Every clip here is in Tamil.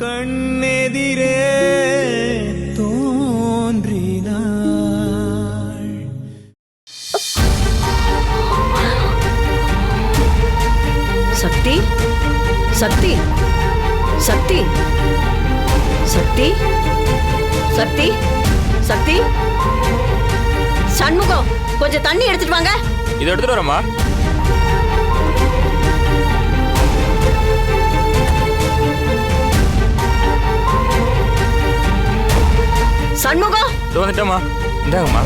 கண்ணெதிரே தோன்றினாள். சக்தி சக்தி சக்தி சக்தி சக்தி சக்தி. சண்முகம் கொஞ்சம் தண்ணி எடுத்துட்டு வாங்க. இதை எடுத்துட்டு வரமா சண்முகம்? வந்துட்டோமா இந்தாங்கம்மா.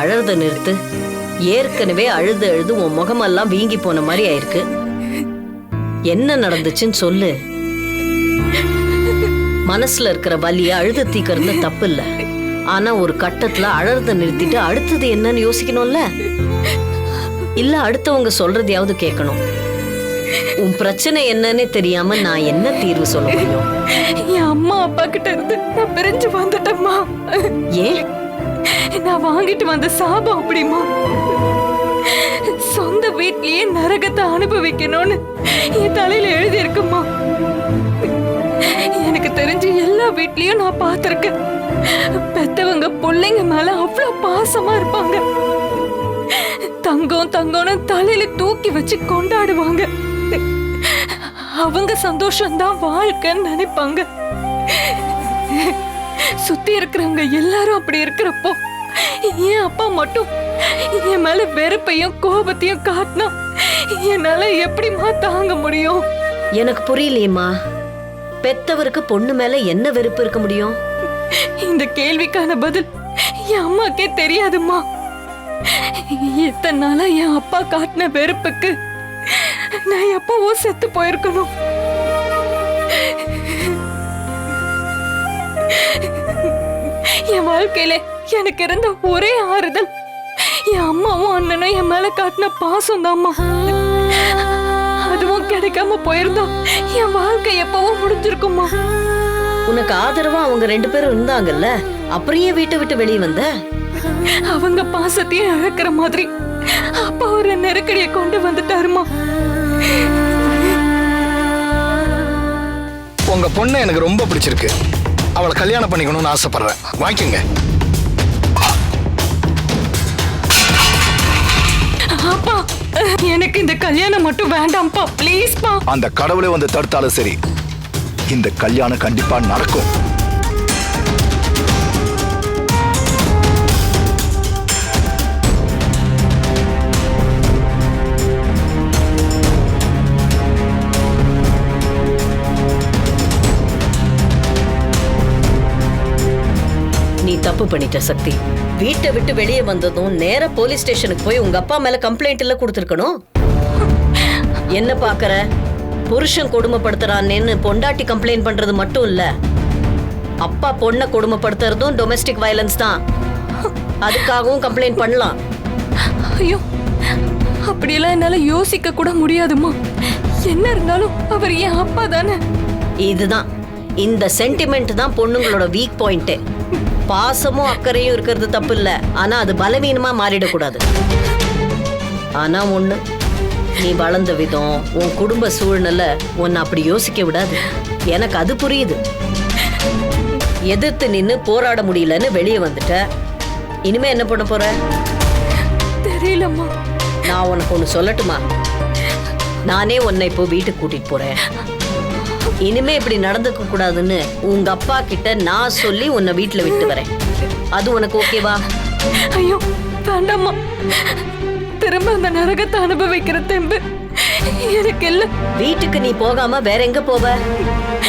அழறத நிறுத்து. ஏற்கனவே அழுது அழுது உன் முகமெல்லாம் வீங்கி போன மாதிரி ஆயிருக்கு. என்ன நடந்துச்சுன்னு சொல்லு. மனசுல இருக்கிற வலிய அழுது தீக்கிறது தப்பு இல்ல ஆனா ஒரு கட்டத்துல அழறத நிறுத்திட்டு அடுத்தது என்னன்னு யோசிக்கணும்ல? இல்ல அடுத்தவங்க சொல்றதையாவது கேட்கணும். உன் பிரச்சனை என்னன்னே தெரியாம நான் என்ன தீர்வு சொல்ல முடியும்? என் அம்மா அப்பா கிட்ட இருந்து நான் பிரிஞ்சு வந்துட்டேம்மா. ஏன்? நான் வாங்கிட்டு வந்த சாபம் அப்படிமா? சொந்த வீட்லயே நரகத்தை அனுபவிக்கணும்னு என் தலையில எழுதி இருக்குமா எனக்கு தெரிஞ்சு எல்லா வீட்லயும் நான் பார்த்திருக்கேன். பெத்தவங்க பிள்ளைங்க மேல அவ்வளவு பாசமா இருப்பாங்க. தங்கம் தங்கம்னு தலையில தூக்கி வச்சு கொண்டாடுவாங்க. அவங்க சந்தோஷம்தான் வாழ்க்கைன்னு நினைப்பாங்க. சுத்தி இருக்கிறவங்க எல்லாரும் அப்படி இருக்கிறப்போ என் அப்பா மட்டும் என் மேல வெறுப்பையும் கோபத்தையும் காட்டினா என்னால எப்படிம்மா தாங்க முடியும்? எனக்கு புரியலையேம்மா. பெத்தவருக்கு பொண்ணு மேல என்ன வெறுப்பு இருக்க முடியும்? இந்த கேள்விக்கான பதில் என் அம்மாக்கே தெரியாதும்மா. இத்தனை நாளா என் அப்பா காட்டின வெறுப்புக்கு நான் எப்பவோ செத்து போயிருக்கணும். என் வாழ்க்கையில எனக்கு இருந்த ஒரே ஆறுதல். என் அம்மாவும் அண்ணனும் என் மேல காட்டின பாசம் தாம்மா அதுவும் கிடைக்காம போயிருந்தா என் வாழ்க்கை எப்பவோ முடிஞ்சிருக்குமா உனக்கு ஆதரவா அவங்க ரெண்டு பேரும் இருந்தாங்கல்ல? அப்புறம் ஏன் வீட்டை விட்டு வெளியே வந்த? அவங்க பாசத்தையும் இழக்கிற மாதிரி அப்பா ஒரு நெருக்கடியை கொண்டு வந்துட்டாருமா உங்க பொண்ணு எனக்கு ரொம்ப பிடிச்சிருக்கு. அவளை கல்யாணம் பண்ணிக்கணும்னு ஆசைப்படுறேன். வாங்கிக்கோங்க. அப்பா எனக்கு இந்த கல்யாணம் மட்டும் வேண்டாம்ப்பா. ப்ளீஸ்ப்பா அந்த கடவுளே வந்து தடுத்தாலும் சரி. இந்த கல்யாணம் கண்டிப்பா நடக்கும். தப்பு பண்ணிட்ட சக்தி. வீட்டை விட்டு வெளியே வந்ததும் நேரா போலீஸ் ஸ்டேஷனுக்கு போய் உங்க அப்பா மேல கம்ப்ளைண்ட் இல்ல கொடுத்துருக்கணும். என்ன பாக்குற புருஷன் கொடுமைப்படுத்துறானேன்னு பொண்டாட்டி கம்ப்ளைண்ட் பண்றது மட்டும் இல்ல. அப்பா பொண்ணை கொடுமைப்படுத்துறதும் டொமெஸ்டிக் வயலன்ஸ் தான். அதுக்காகவும் கம்ப்ளைண்ட் பண்ணலாம். ஐயோ அப்படியெல்லாம் என்னால யோசிக்க கூட முடியாதுமா என்ன இருந்தாலும் அவர் என் அப்பா தானே. இதுதான். இந்த சென்டிமெண்ட் தான் பொண்ணுங்களோட வீக் பாயிண்டே பாசமும் அக்கறையும் இருக்கிறது தப்பு இல்ல ஆனா அது பலவீனமா மாறிடக்கூடாது. ஆனா ஒண்ணு நீ வளர்ந்த விதம் உன் குடும்ப சூழ்நிலை உன்னை அப்படி யோசிக்க விடாது. எனக்கு அது புரியுது. எதிர்த்து நின்னு போராட முடியலன்னு வெளியே வந்துட்ட. இனிமே என்ன பண்ண போற? தெரியலம்மா. நான் உனக்கு ஒன்று சொல்லட்டுமா? நானே உன்னை இப்போ வீட்டுக்கு கூட்டிட்டு போறேன். இனிமே இப்படி நடந்துக்க கூடாதுன்னு உங்க அப்பா கிட்ட நான் சொல்லி உன்னை வீட்டுல விட்டு வரேன். அது உனக்கு ஓகேவா ஐயோ வேண்டாம்மா. திரும்ப அந்த நரகத்தை அனுபவிக்கிற தெம்பு எனக்கு இல்ல. வீட்டுக்கு நீ போகாம வேற எங்க போவ?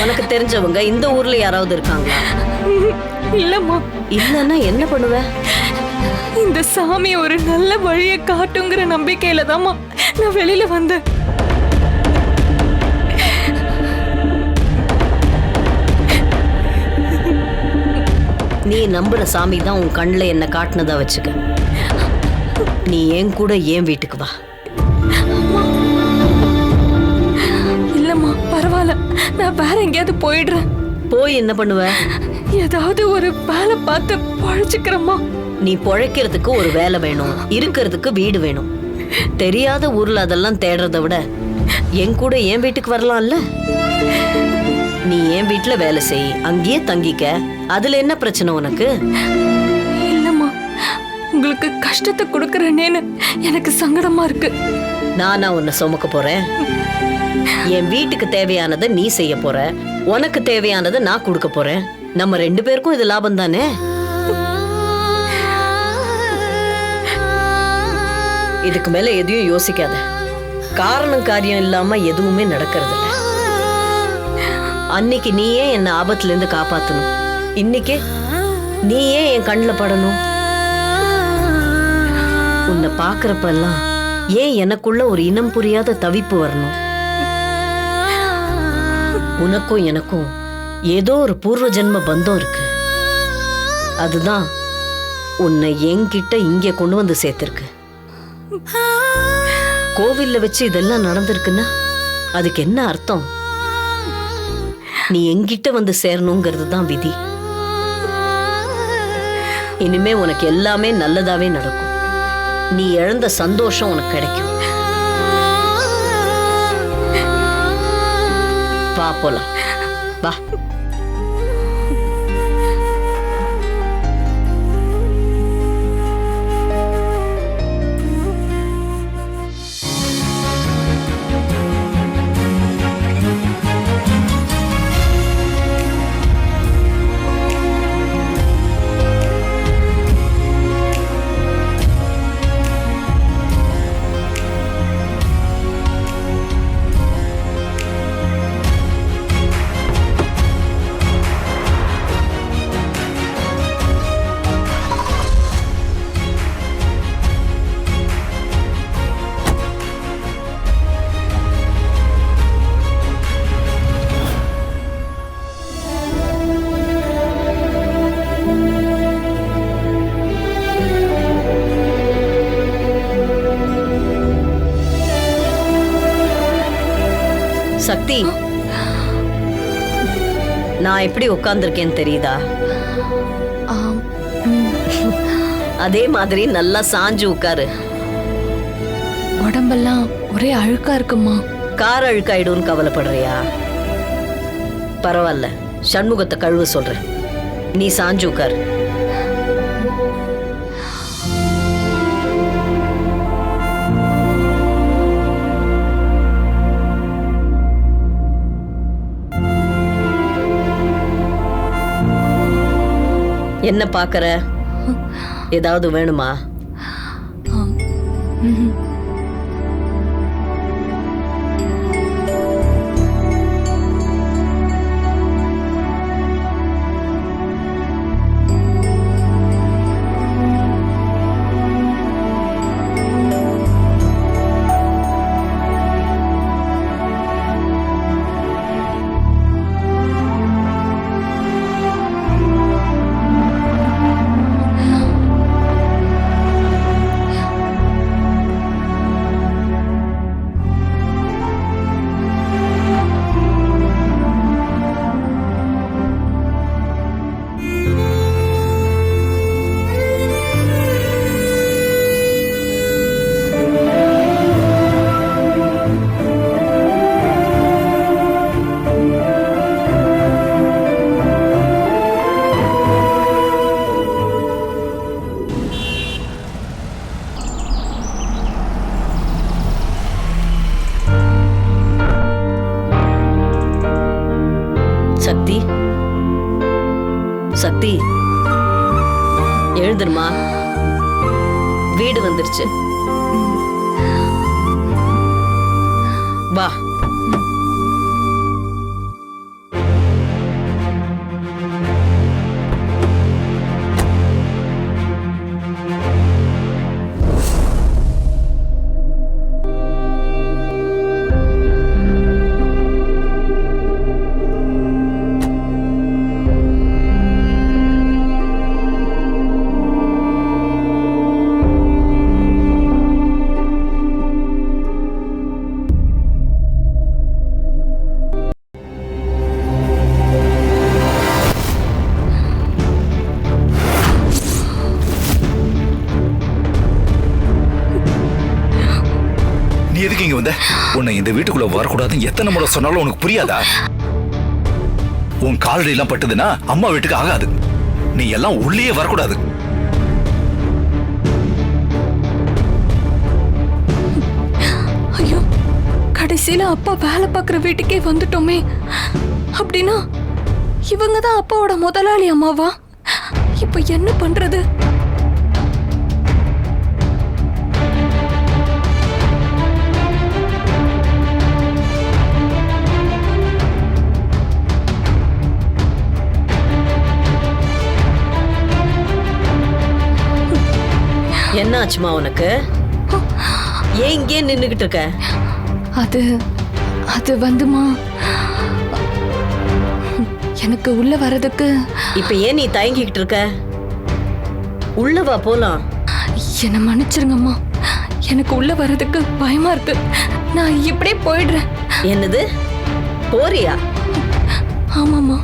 உனக்கு தெரிஞ்சவங்க இந்த ஊர்ல யாராவது இருக்காங்களா? இல்லம்மா. இல்லன்னா என்ன பண்ணுவ? இந்த சாமி ஒரு நல்ல வழியை காட்டுங்கிற நம்பிக்கையில தாம்மா நான் வெளியில வந்தேன். நம்புற சாமி தான் உன் கண்ணில் என்ன காட்டினதா வச்சுக்க. நீ என் கூட ஏன் வீட்டுக்கு வா? இல்லம்மா பரவாயில்ல. நான் வேற எங்கேயாவது போயிடுறேன். போய் என்ன பண்ணுவ? ஏதாவது ஒரு வேலை பார்த்து பழச்சுக்கிறேம்மா. நீ பொழைக்கிறதுக்கு ஒரு வேலை வேணும். இருக்கிறதுக்கு வீடு வேணும். தெரியாத ஊர்ல அதெல்லாம் தேடுறத விட என் கூட என் வீட்டுக்கு வரலாம்ல? நீ என் வீட்டுல வேலை செய். அங்கேயே தங்கிக்க. அதுல என்ன பிரச்சனை உனக்கு? இல்லம்மா. உங்களுக்கு கஷ்டத்தை கொடுக்கறேனேன்னு எனக்கு சங்கடமா இருக்கு. நானா உன்னை சுமக்க போறேன். என் வீட்டுக்கு தேவையானதை நீ செய்ய போற. உனக்கு தேவையானதை நான் கொடுக்க போறேன். நம்ம ரெண்டு பேருக்கும் இது லாபம் தானே? இதுக்கு மேல எதையும் யோசிக்காத. காரணம் காரியம் இல்லாம எதுவுமே நடக்கிறது இல்ல அன்னைக்கு நீயே என்ன ஆபத்துல இருந்து காப்பாத்தணும். இன்னைக்கு நீயே என் கண்ணில் படணும். உன்னை பார்க்குறப்பெல்லாம் ஏன் எனக்குள்ள ஒரு இனம் புரியாத தவிப்பு வரணும்? உனக்கும் எனக்கும் ஏதோ ஒரு பூர்வ ஜென்ம பந்தம் இருக்கு. அதுதான் உன்னை என்கிட்ட இங்கே கொண்டு வந்து சேர்த்துருக்கு. கோவில்ல வச்சு இதெல்லாம் நடந்திருக்குன்னா அதுக்கு என்ன அர்த்தம்? நீ என்கிட்ட வந்து சேரணுங்கிறது தான் விதி. இனிமே உனக்கு எல்லாமே நல்லதாவே நடக்கும். நீ இழந்த சந்தோஷம் உனக்கு கிடைக்கும். வா போலாம். வா. சக்தி. நான் எப்படி உட்கார்ந்திருக்கேன்னு தெரியுதா? அதே மாதிரி நல்லா சாஞ்சு உட்காரு. உடம்பெல்லாம் ஒரே அழுக்கா இருக்குமா? கார் அழுக்காயிடும்னு கவலைப்படுறியா? பரவாயில்ல. சண்முகத்தை கழுவ சொல்றேன். நீ சாஞ்சு உட்காரு. என்ன பாக்குற ஏதாவது வேணுமா? 吧。எதுக்கு இங்கே வந்த? உன்னை இந்த வீட்டுக்குள்ள வரக்கூடாதுன்னு எத்தனை முறை சொன்னாலும் உனக்கு புரியாதா? உன் காலடி எல்லாம் பட்டுதுன்னா அம்மா வீட்டுக்கு ஆகாது. நீ எல்லாம் உள்ளேயே வரக்கூடாது. ஐயோ கடைசியில அப்பா வேலை பார்க்குற வீட்டுக்கே வந்துட்டோமே. அப்படின்னா இவங்க தான் அப்பாவோட முதலாளி அம்மாவா? இப்ப என்ன பண்றது? என்ன ஆச்சுமா உனக்கு? ஏன் இங்கே நின்னுகிட்டு இருக்க? அது அது வந்துமா? எனக்கு உள்ள வர்றதுக்கு இப்ப ஏன் நீ தயங்கிக்கிட்டு இருக்க? உள்ள வா போலாம். என்னை மன்னிச்சிருங்கம்மா. எனக்கு உள்ள வர்றதுக்கு பயமா இருக்கு. நான் இப்படியே போயிடுறேன். என்னது? போறியா? ஆமாம்மா.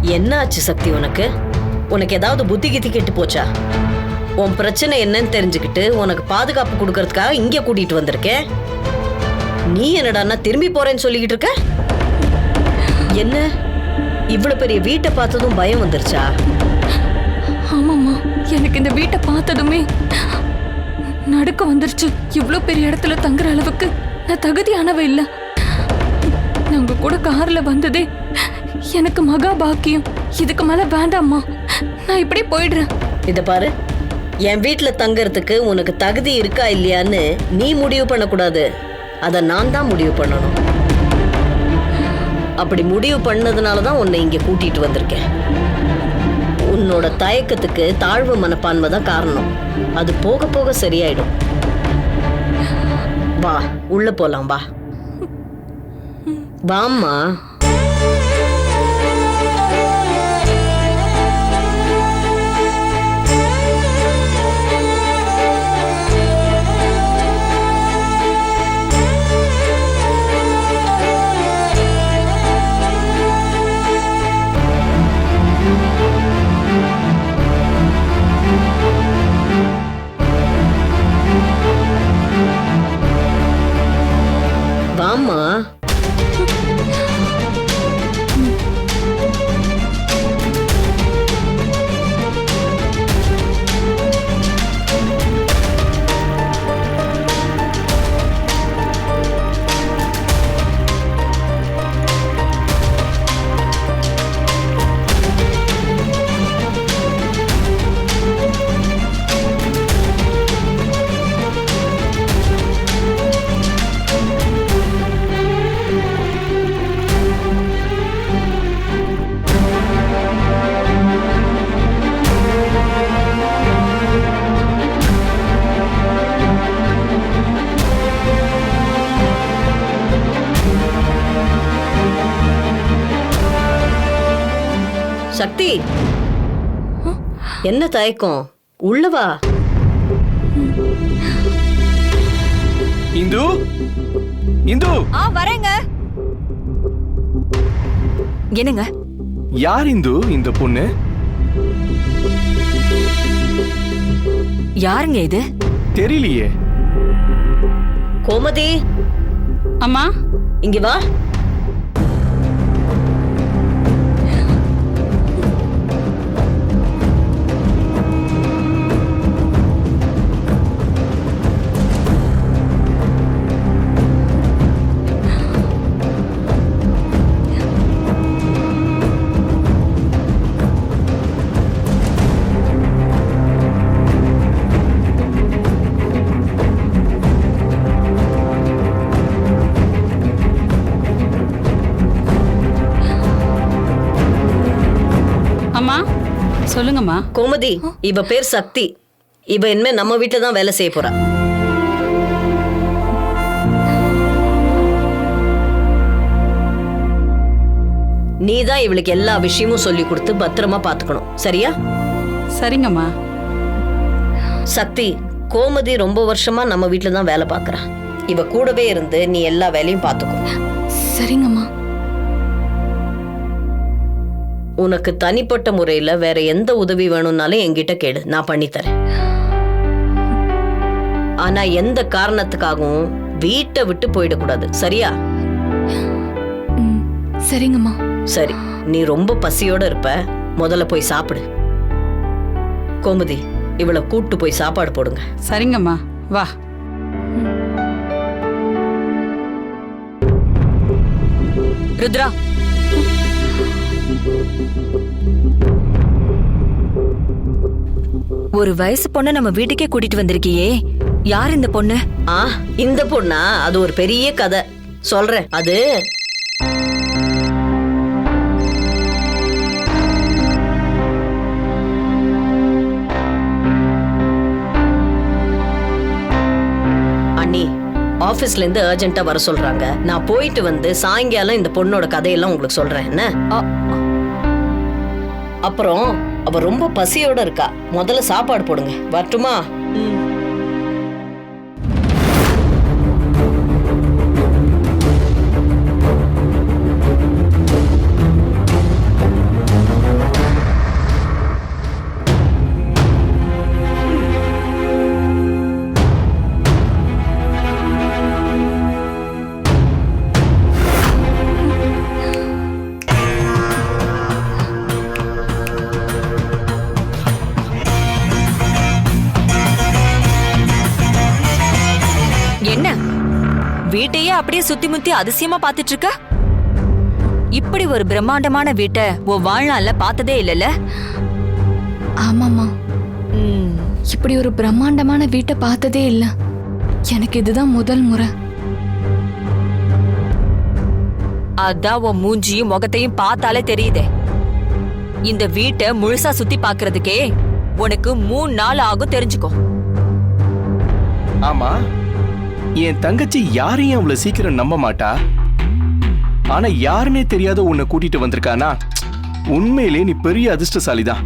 என்ன ஆச்சு சக்தி உனக்கு? உனக்கு ஏதாவது புத்தி கித்தி கெட்டு போச்சா? உன் பிரச்சனை என்னன்னு தெரிஞ்சுக்கிட்டு உனக்கு பாதுகாப்பு கொடுக்கறதுக்காக இங்கே கூட்டிட்டு வந்திருக்கேன். நீ என்னடான்னா திரும்பி போறேன்னு சொல்லிக்கிட்டு இருக்க? என்ன? இவ்வளவு பெரிய வீட்டை பார்த்ததும் பயம் வந்துருச்சா? ஆமாம்மா எனக்கு இந்த வீட்டை பார்த்ததுமே நடுக்க வந்துருச்சு. இவ்ளோ பெரிய இடத்துல தங்குற அளவுக்கு நான் தகுதியானவ இல்ல. நாங்க கூட கார்ல வந்ததே எனக்கு மகா பாக்கியம். இதுக்கு மேல வேண்டாம்மா. நான் இப்படியே போயிடுறேன். இத பாரு. என் வீட்ல தங்கறதுக்கு உனக்கு தகுதி இருக்கா இல்லையான்னு நீ முடிவு பண்ணக்கூடாது. அதை நான் தான் முடிவு பண்ணணும். அப்படி முடிவு பண்ணதுனால தான் உன்னை இங்க கூட்டிட்டு வந்திருக்கேன். உன்னோட தயக்கத்துக்கு தாழ்வு மனப்பான்மை தான் காரணம். அது போக போக சரியாயிடும். வா உள்ள போலாம் வா. வாம்மா. என்ன தயக்கம்? உள்ள வா. இந்து? இந்து? ஆ வரேங்க. என்னங்க? யார் இந்து இந்த பொண்ணு? யாருங்க இது? தெரியலையே. கோமதி? அம்மா? இங்க வா. சொல்லுங்கம்மா. கோமதி இவ பேர் சக்தி. இவ இனிமே நம்ம வீட்டுல தான் வேலை செய்ய போறா. நீ தான் இவளுக்கு எல்லா விஷயமும் சொல்லி கொடுத்து பத்திரமா பாத்துக்கணும். சரியா? சரிங்கம்மா. சக்தி கோமதி ரொம்ப வருஷமா நம்ம வீட்டுல தான் வேலை பார்க்கறா இவ கூடவே இருந்து நீ எல்லா வேலையும் பார்த்துக்கோ சரிங்கம்மா. உனக்கு தனிப்பட்ட முறையில வேற எந்த உதவி வேணும்னாலும் என்கிட்ட கேடு நான் பண்ணித்தரேன். ஆனா எந்த காரணத்துக்காகவும் வீட்டை விட்டு போயிடக்கூடாது. சரியா? ம், சரிங்கம்மா. சரி நீ ரொம்ப பசியோட இருப்ப. முதல்ல போய் சாப்பிடு. கோமதி இவளை கூட்டு போய் சாப்பாடு போடுங்க. சரிங்கம்மா வா. ருத்ரா ஒரு வயசு பொண்ண நம்ம வீட்டுக்கே கூட்டிட்டு வந்திருக்கியே. யார் இந்த பொண்ணு? ஆ இந்த பொண்ணா? அது ஒரு பெரிய கதை. சொல்றேன். அது அண்ணி ஆபீஸ்ல இருந்து அர்ஜென்ட்டா வர சொல்றாங்க. நான் போயிட்டு வந்து சாயங்காலம் இந்த பொண்ணோட கதையெல்லாம் உங்களுக்கு சொல்றேன். என்ன? அப்புறம் அவ ரொம்ப பசியோட இருக்கா. முதல்ல சாப்பாடு போடுங்க. வரட்டுமா? வீட்டையே அப்படியே சுத்தி முத்தி அதிசயமா பாத்துட்டு இருக்க? இப்படி ஒரு பிரம்மாண்டமான வீட்டை உன் வாழ்நாள்ல பார்த்ததே இல்லைல்ல? ஆமாம்மா. ம், இப்படி ஒரு பிரம்மாண்டமான வீட்டை பார்த்ததே இல்ல. எனக்கு இதுதான் முதல் முறை. அதான் உன் மூஞ்சியும் முகத்தையும் பார்த்தாலே தெரியுதே. இந்த வீட்டை முழுசா சுத்தி பார்க்கிறதுக்கே உனக்கு மூணு நாள் ஆகும் தெரிஞ்சுக்கோ. ஆமா. என் தங்கச்சி யாரையும் அவ்வளவு சீக்கிரம் நம்ப மாட்டா? ஆனா யாருன்னே தெரியாத உன்னை கூட்டிட்டு வந்திருக்கானா? உண்மையிலே நீ பெரிய அதிர்ஷ்டசாலிதான்.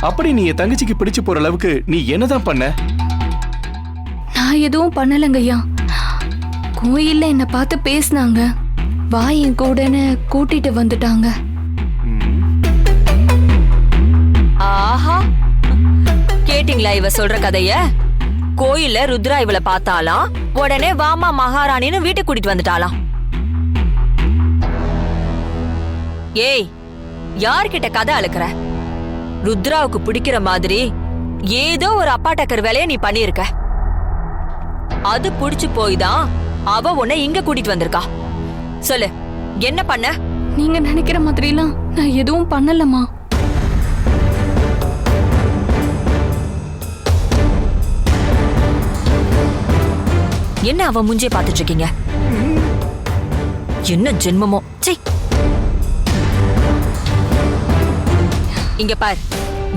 அப்படி நீ என் தங்கச்சிக்கு பிடிச்சு போற அளவுக்கு நீ என்னதான் பண்ண? நான் எதுவும் பண்ணலங்கய்யா கோயில்ல என்னை பார்த்து பேசினாங்க. வா என் கூடன்னு கூட்டிட்டு வந்துட்டாங்க. ஆஹா. கேட்டிங்களா இவ சொல்ற கதைய? கோயில்ல ருத்ரா இவள பார்த்தாலாம் உடனே வாமா மகாராணின்னு வீட்டுக்கு கூட்டிட்டு வந்துட்டாளாம். ஏய் யார்கிட்ட கதை அழுக்கிற? ருத்ராவுக்கு பிடிக்கிற மாதிரி ஏதோ ஒரு அப்பாட்டக்கர் வேலையை நீ பண்ணிருக்க அது புடிச்சு போய் தான் அவ உன்னை இங்க கூட்டிட்டு வந்திருக்கா. சொல்லு என்ன பண்ண? நீங்க நினைக்கிற மாதிரிலாம் நான் எதுவும் பண்ணலம்மா. என்ன அவ முஞ்சே பார்த்துட்டு இருக்கீங்க என்ன ஜென்மமோ? சே இங்க பார்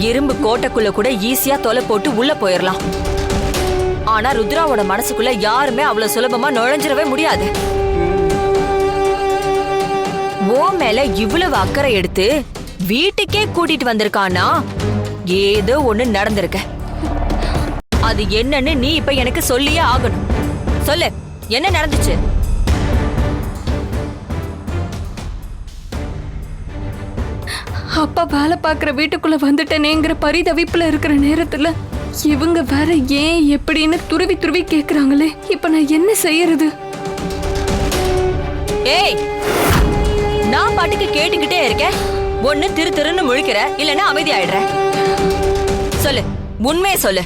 இரும்பு கோட்டைக்குள்ள கூட ஈஸியா தொலை போட்டு உள்ள போயிடலாம் ஆனா ருத்ராவோட மனசுக்குள்ள யாருமே அவ்வளவு சுலபமா நுழைஞ்சிடவே முடியாது. ஓ மேல இவ்வளவு அக்கறை எடுத்து வீட்டுக்கே கூட்டிட்டு வந்திருக்கானா? ஏதோ ஒண்ணு நடந்திருக்க. அது என்னன்னு நீ இப்ப எனக்கு சொல்லியே ஆகணும். சொல்லு. என்ன நடந்துச்சு? அப்பா வேலை பார்க்குற வீட்டுக்குள்ள வந்துட்டேனேங்கிற பரிதவிப்புல இருக்கிற நேரத்துல இவங்க வேற ஏன் எப்படின்னு துருவி துருவி கேக்குறாங்களே இப்ப நான் என்ன செய்யறது? ஏய் நான் பாட்டுக்கு கேட்டுக்கிட்டே இருக்கேன். ஒண்ணு திரு திருன்னு முழிக்கிற இல்லைன்னா அமைதி ஆயிடுற சொல்லு உண்மையை சொல்லு.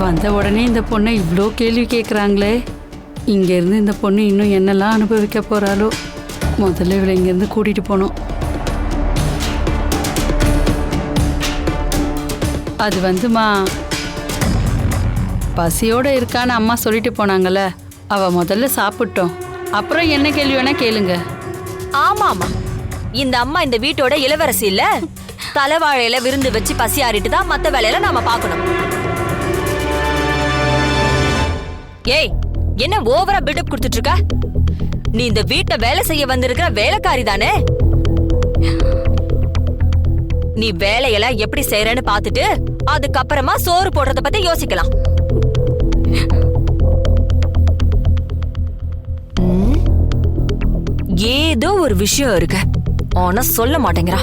வந்த உடனே இந்த பொண்ணை இவ்வளோ கேள்வி கேட்குறாங்களே இங்கேருந்து இந்த பொண்ணு இன்னும் என்னெல்லாம் அனுபவிக்க போகிறாளோ முதல்ல இவளை இங்கேருந்து கூட்டிகிட்டு போனோம் அது வந்துமா பசியோடு இருக்கான்னு அம்மா சொல்லிட்டு போனாங்கல்ல. அவள் முதல்ல சாப்பிட்டோம். அப்புறம் என்ன கேள்வி வேணால் கேளுங்க. ஆமாம்மா. இந்த அம்மா இந்த வீட்டோட இளவரசி இல்ல? தலைவாழையில விருந்து வச்சு பசி ஆறிட்டு தான் மற்ற வேலையில நாம பார்க்கணும். ஏய் என்ன ஓவரா பில்டப் கொடுத்துட்டு இருக்க நீ இந்த வீட்டை வேலை செய்ய வந்திருக்கிற வேலைக்காரி தானே? நீ வேலையெல்லாம் எப்படி செய்யறன்னு பாத்துட்டு அதுக்கப்புறமா சோறு போடுறத பத்தி யோசிக்கலாம். ஏதோ ஒரு விஷயம் இருக்கு. ஆனா சொல்ல மாட்டேங்கிறா.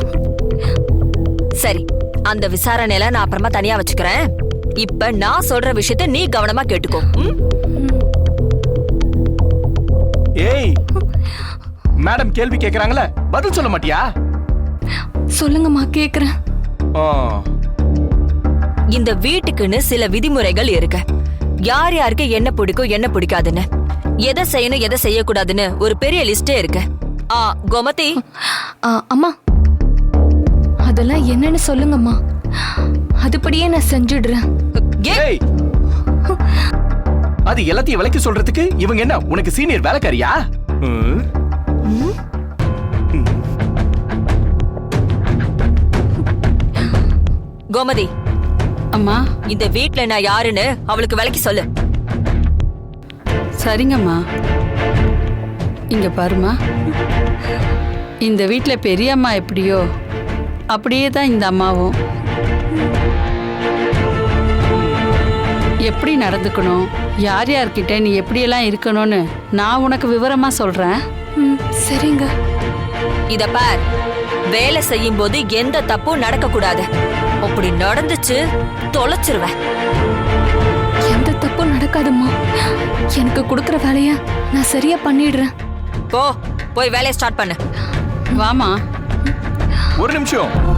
சரி அந்த விசாரணையில நான் அப்புறமா தனியா வச்சுக்கிறேன். இப்ப நான் சொல்ற விஷயத்த நீ கவனமா கேட்டுக்கோ. ஏய் மேடம் கேள்வி கேக்குறாங்களே பதில் சொல்ல மாட்டியா? சொல்லுங்கம்மா கேக்குறேன். இந்த வீட்டுக்குன்னு சில விதிமுறைகள் இருக்கு. யார் யாருக்கு என்ன பிடிக்கும் என்ன பிடிக்காதுன்னு. எதை செய்யணும் எதை செய்யக்கூடாதுன்னு ஒரு பெரிய லிஸ்டே இருக்கு. ஆ கோமதி? அம்மா. அதெல்லாம் என்னன்னு சொல்லுங்கம்மா. அதுபடியே நான் செஞ்சுடுறேன். ஏய் அது எல்லாத்தையும் விலைக்கு சொல்றதுக்கு இவங்க என்ன உனக்கு சீனியர் வேலைக்காரியா? ம், கோமதி. அம்மா. இந்த வீட்ல நான் யாருன்னு அவளுக்கு விலைக்கு சொல்லு. சரிங்கம்மா. இங்க பாருமா இந்த வீட்டில் பெரியம்மா எப்படியோ அப்படியே தான் இந்த அம்மாவும். எப்படி நடந்துக்கணும்? யார் யார்கிட்ட நீ எப்படியெல்லாம் இருக்கணும்னு நான் உனக்கு விவரமா சொல்றேன். ம், சரிங்க. இத பார். வேலை செய்யும் போது எந்த தப்பும் நடக்க கூடாது அப்படி நடந்துச்சு தொலைச்சிருவேன். எந்த தப்பும் நடக்காதும்மா. எனக்கு கொடுக்குற வேலைய நான் சரியா பண்ணிடுறேன். போ போய் வேலையை ஸ்டார்ட் பண்ணு. வாமா ஒரு நிமிஷம்.